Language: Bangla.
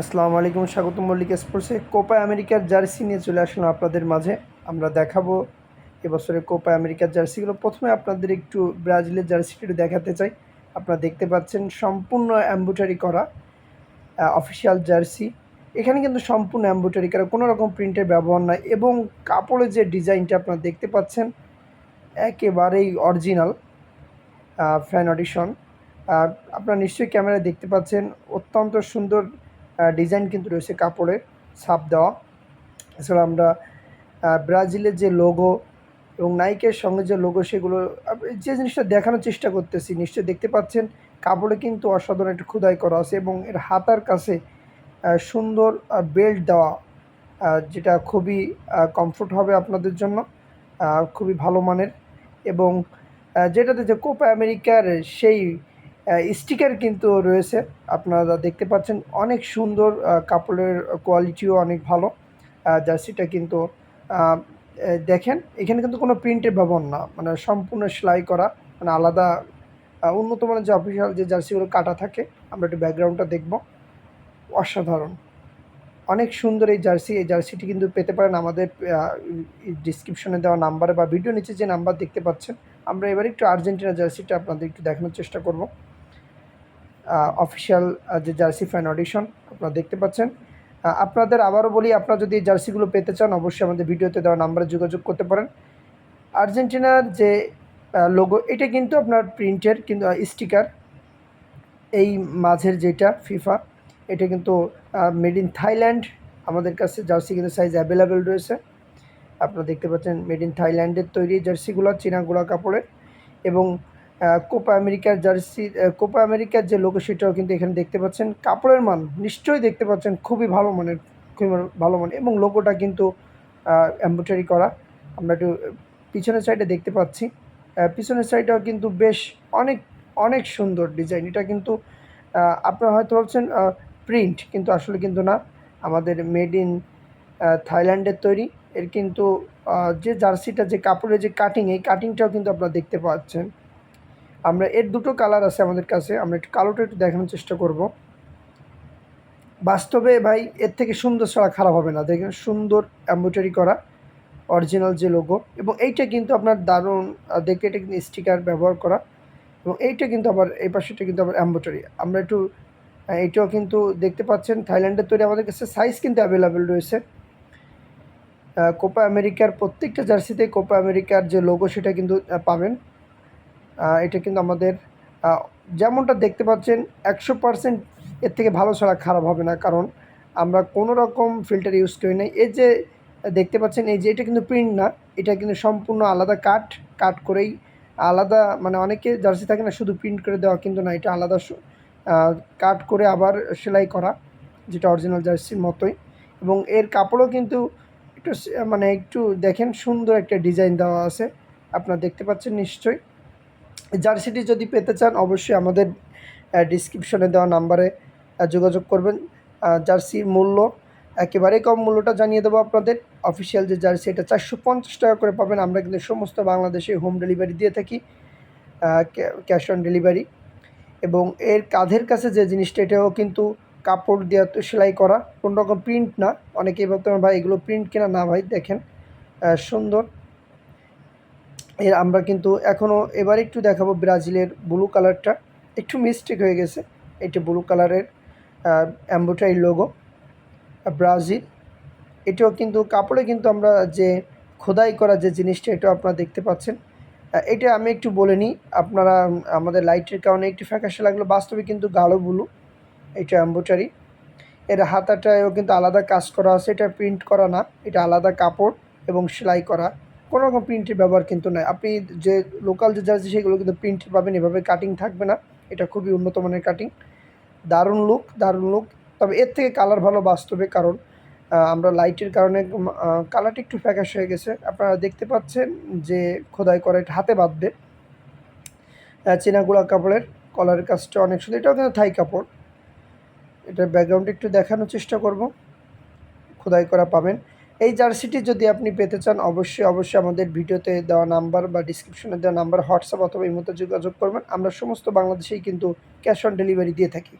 আসসালামু আলাইকুম, স্বাগতম মল্লিক স্পোর্টসে। কোপা আমেরিকার জার্সি নিয়ে চলে আসলাম আপনাদের মাঝে। আমরা দেখাবো এবছরের কোপা আমেরিকার জার্সিগুলো। প্রথমে আপনাদের একটু ব্রাজিলের জার্সিটি দেখাতে চাই। আপনারা দেখতে পাচ্ছেন সম্পূর্ণ অ্যাম্বুটারি করা অফিসিয়াল জার্সি। এখানে কিন্তু সম্পূর্ণ অ্যাম্বুটারি করা, কোনো রকম প্রিন্টের ব্যবহার নয় এবং কাপড়ের যে ডিজাইনটা আপনারা দেখতে পাচ্ছেন, একেবারেই অরিজিনাল ফ্যান অডিশন। আপনারা নিশ্চয়ই ক্যামেরায় দেখতে পাচ্ছেন, অত্যন্ত সুন্দর ডিজাইন কিন্তু রয়েছে কাপড়ের, ছাপ দেওয়া। এছাড়া আমরা ব্রাজিলের যে লোগো এবং নাইকের সঙ্গে যে লোগো সেগুলো যে জিনিসটা দেখানোর চেষ্টা করতেছি, নিশ্চয়ই দেখতে পাচ্ছেন, কাপড়ে কিন্তু অসাধারণ একটা খোদাই করা আছে এবং এর হাতার কাছে সুন্দর বেল্ট দেওয়া যেটা খুবই কমফোর্ট হবে আপনাদের জন্য খুবই ভালো মানের এবং যেটাতে যে কোপা আমেরিকার সেই স্টিকার কিন্তু রয়েছে। আপনারা দেখতে পাচ্ছেন অনেক সুন্দর কাপড়ের কোয়ালিটিও অনেক ভালো। জার্সিটা কিন্তু দেখেন, এখানে কিন্তু কোনো প্রিন্টের ব্যবহার না। মানে সম্পূর্ণ সেলাই করা মানে আলাদা উন্নত মানের যে অফিসিয়াল যে জার্সিগুলো কাটা থাকে, আমরা একটু ব্যাকগ্রাউন্ডটা দেখব। অসাধারণ। অনেক সুন্দর এই জার্সি, এই জার্সিটি কিন্তু পেতে পারেন আমাদের ডিসক্রিপশনে দেওয়া নাম্বারে বা ভিডিও নিচে যে নাম্বার দেখতে পাচ্ছেন, আমরা এবার একটু আর্জেন্টিনা জার্সিটা আপনাদের একটু দেখানোর চেষ্টা করব। অফিসিয়াল যে জার্সি ফ্যান অডিশন আপনারা দেখতে পাচ্ছেন। আপনাদের আবারও বলি, আপনারা যদি জার্সিগুলো পেতে চান, অবশ্যই আমাদের ভিডিওতে দেওয়া নাম্বারে যোগাযোগ করতে পারেন। আর্জেন্টিনার যে লোগো এটা কিন্তু আপনার প্রিন্টের কিন্তু স্টিকার এই মাঝের যেটা ফিফা এটা কিন্তু মেড ইন থাইল্যান্ড আমাদের কাছে জার্সি কিন্তু সাইজ অ্যাভেলেবেল রয়েছে। আপনারা দেখতে পাচ্ছেন মেড ইন থাইল্যান্ডের তৈরি জার্সিগুলো, চীনা গুঁড়া কাপড়ের এবং কোপা আমেরিকার জার্সি কোপা আমেরিকার যে লোগো সেটাও কিন্তু এখানে দেখতে পাচ্ছেন। কাপড়ের মান নিশ্চয়ই দেখতে পাচ্ছেন, খুবই ভালো মানের, খুবই ভালো মানের, এবং লোগোটা কিন্তু এম্ব্রয়ডারি করা। আমরা একটু পিছনের সাইডে দেখতে পাচ্ছি। পিছনের সাইডটাও কিন্তু বেশ অনেক অনেক সুন্দর ডিজাইন এটা কিন্তু আপনারা হয়তো ভাবছেন প্রিন্ট কিন্তু আসলে কিন্তু না। আমাদের মেড ইন থাইল্যান্ডের তৈরি। এর কিন্তু যে জার্সিটা, যে কাপড়ের যে কাটিং এই কাটিংটাও কিন্তু আপনারা দেখতে পাচ্ছেন। আমরা এর দুটো কালার আছে আমাদের কাছে আমরা একটু কালোটা একটু দেখানোর চেষ্টা করব। বাস্তবে ভাই এর থেকে সুন্দর ছাড়া খারাপ হবে না। দেখেন সুন্দর এম্ব্রয়ডারি করা অরিজিনাল যে লোগো এবং এইটা কিন্তু আপনার দারুণ দেখে এটা কিন্তু স্টিকার ব্যবহার করা এবং এইটা কিন্তু আবার এই পাশেটা কিন্তু আবার এম্ব্রয়ডারি আমরা একটু আহ, এইটাও কিন্তু দেখতে পাচ্ছেন থাইল্যান্ডের তৈরি আমাদের কাছে সাইজ কিন্তু অ্যাভেলেবেল রয়েছে। কোপা আমেরিকার প্রত্যেকটা জার্সিতে কোপা আমেরিকার যে লোগো সেটা কিন্তু পাবেন। এটা কিন্তু আমাদের যেমনটা দেখতে পাচ্ছেন, একশো পার্সেন্ট এর থেকে ভালো ছাড়া খারাপ হবে না, কারণ আমরা কোনো রকম ফিল্টার ইউজ করি নাই। এই যে দেখতে পাচ্ছেন, এই যে এটা কিন্তু প্রিন্ট না, এটা কিন্তু সম্পূর্ণ আলাদা কাট কাট করেই আলাদা মানে অনেকে জার্সি থাকে না শুধু প্রিন্ট করে দেওয়া কিন্তু না, এটা আলাদা কাট করে আবার সেলাই করা, যেটা অরিজিনাল জার্সির মতোই। এবং এর কাপড়ও কিন্তু একটু মানে একটু দেখেন সুন্দর একটা ডিজাইন দেওয়া আছে, আপনারা দেখতে পাচ্ছেন নিশ্চয়ই। জার্সিটি যদি পেতে চান অবশ্যই আমাদের ডিসক্রিপশনে দেওয়া নাম্বারে যোগাযোগ করবেন। জার্সির মূল্য একেবারেই কম মূল্যটা জানিয়ে দেবো আপনাদের। অফিসিয়াল যে জার্সি এটা চারশো পঞ্চাশ টাকা করে পাবেন। আমরা কিন্তু সমস্ত বাংলাদেশে হোম ডেলিভারি দিয়ে থাকি ক্যাশ অন ডেলিভারি এবং এর কাঁধের কাছে যে জিনিসটা এটাও কিন্তু কাপড় দেওয়া তো সেলাই করা। কোনো রকম প্রিন্ট না। অনেকেই পারেন, ভাই এগুলো প্রিন্ট কিনা? না ভাই দেখেন সুন্দর। এর আমরা কিন্তু এখনও এবার একটু দেখাবো ব্রাজিলের ব্লু কালারটা একটু মিস্টেক হয়ে গেছে এটা ব্লু কালারের অ্যাম্বোটারি লোগো ব্রাজিল, এটাও কিন্তু কাপড়ে কিন্তু আমরা যে খোদাই করা যে জিনিসটা, এটাও আপনারা দেখতে পাচ্ছেন। এটা আমি একটু বলে নিই, আপনারা আমাদের লাইটের কারণে একটু ফ্যাকাশে লাগল, বাস্তবে কিন্তু গাঢ় ব্লু এটা অ্যাম্বোটারি এর হাতাটায়ও কিন্তু আলাদা কাজ করা আছে, এটা প্রিন্ট করা না, এটা আলাদা কাপড় এবং সেলাই করা। কোনো রকম প্রিন্টের ব্যবহার কিন্তু নয় আপনি যে লোকাল যে জার্সি সেগুলো কিন্তু প্রিন্ট পাবেন, এভাবে কাটিং থাকবে না। এটা খুবই উন্নত মানের কাটিং দারুণ লুক দারুণ লুক তবে এর থেকে কালার ভালো বাস্তবে কারণ আমরা লাইটের কারণে কালারটা একটু ফ্যাকাশ হয়ে গেছে। আপনারা দেখতে পাচ্ছেন যে খোদাই করা হাতে বাঁধবে। গুঁড়া কাপড়ের কলারের কাজটা অনেক সুন্দর। এটাও কিন্তু থাই কাপড়। এটার ব্যাকগ্রাউন্ড একটু দেখানোর চেষ্টা করব। খোদাই করা পাবেন। এই জার্সিটি যদি আপনি পেতে চান, অবশ্যই অবশ্যই আমাদের ভিডিওতে দেওয়া নাম্বার বা ডিসক্রিপশনে দেওয়া নাম্বার, হোয়াটসঅ্যাপ অথবা এই মতো যোগাযোগ করবেন। আমরা সমস্ত বাংলাদেশেই কিন্তু ক্যাশ অন ডেলিভারি দিয়ে থাকি।